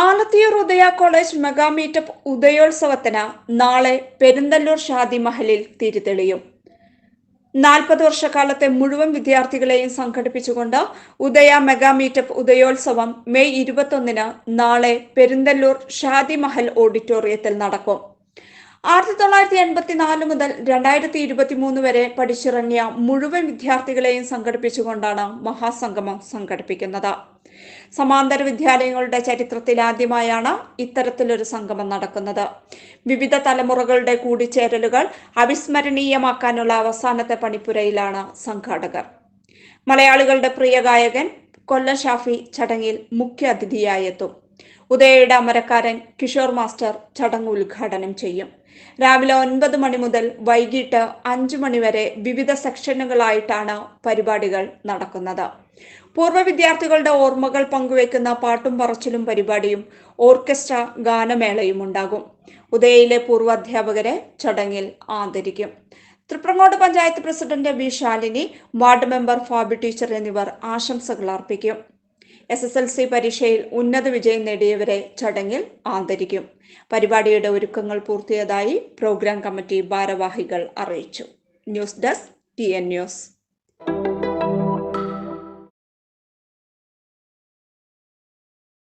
Alathiyur Udaya college mega meetup ഉദയോത്സവത്തിന് നാളെ പെരുന്തല്ലൂർ ഷാദി മഹലിൽ തിരിതെളിയും. നാൽപ്പത് വർഷക്കാലത്തെ മുഴുവൻ വിദ്യാർത്ഥികളെയും സംഘടിപ്പിച്ചുകൊണ്ട് Udaya mega meetup Udayotsavam May ഇരുപത്തൊന്നിന് നാളെ പെരുന്തല്ലൂർ ഷാദി മഹൽ ഓഡിറ്റോറിയത്തിൽ നടക്കും. ആയിരത്തി തൊള്ളായിരത്തി എൺപത്തിനാല് മുതൽ രണ്ടായിരത്തി ഇരുപത്തി മൂന്ന് വരെ പഠിച്ചിറങ്ങിയ മുഴുവൻ വിദ്യാർത്ഥികളെയും സംഘടിപ്പിച്ചുകൊണ്ടാണ് മഹാസംഗമം സംഘടിപ്പിക്കുന്നത്. സമാന്തര വിദ്യാലയങ്ങളുടെ ചരിത്രത്തിൽ ആദ്യമായാണ് ഇത്തരത്തിലൊരു സംഗമം നടക്കുന്നത്. വിവിധ തലമുറകളുടെ കൂടിച്ചേരലുകൾ അവിസ്മരണീയമാക്കാനുള്ള അവസാനത്തെ പണിപ്പുരയിലാണ് സംഘാടകർ. മലയാളികളുടെ പ്രിയ ഗായകൻ കൊല്ല ഷാഫി ചടങ്ങിൽ മുഖ്യ അതിഥിയായി എത്തും. ഉദയയുടെ അമരക്കാരൻ കിഷോർ മാസ്റ്റർ ചടങ്ങ് ഉദ്ഘാടനം ചെയ്യും. രാവിലെ ഒൻപത് മണി മുതൽ വൈകിട്ട് അഞ്ചു മണി വരെ വിവിധ സെക്ഷനുകളായിട്ടാണ് പരിപാടികൾ നടക്കുന്നത്. പൂർവ വിദ്യാർത്ഥികളുടെ ഓർമ്മകൾ പങ്കുവെക്കുന്ന പാട്ടും പറച്ചിലും പരിപാടിയും ഓർക്കസ്ട്ര ഗാനമേളയും ഉണ്ടാകും. ഉദയയിലെ പൂർവ അധ്യാപകരെ ചടങ്ങിൽ ആദരിക്കും. Thriprangode panchayat president V Shalini ward member Fabi teacher എന്നിവർ ആശംസകൾ അർപ്പിക്കും. എസ് എസ് എൽ സി പരീക്ഷയിൽ ഉന്നത വിജയം നേടിയവരെ ചടങ്ങിൽ ആദരിക്കും. പരിപാടിയുടെ ഒരുക്കങ്ങൾ പൂർത്തിയതായി പ്രോഗ്രാം കമ്മിറ്റി ഭാരവാഹികൾ അറിയിച്ചു. News desk T N news.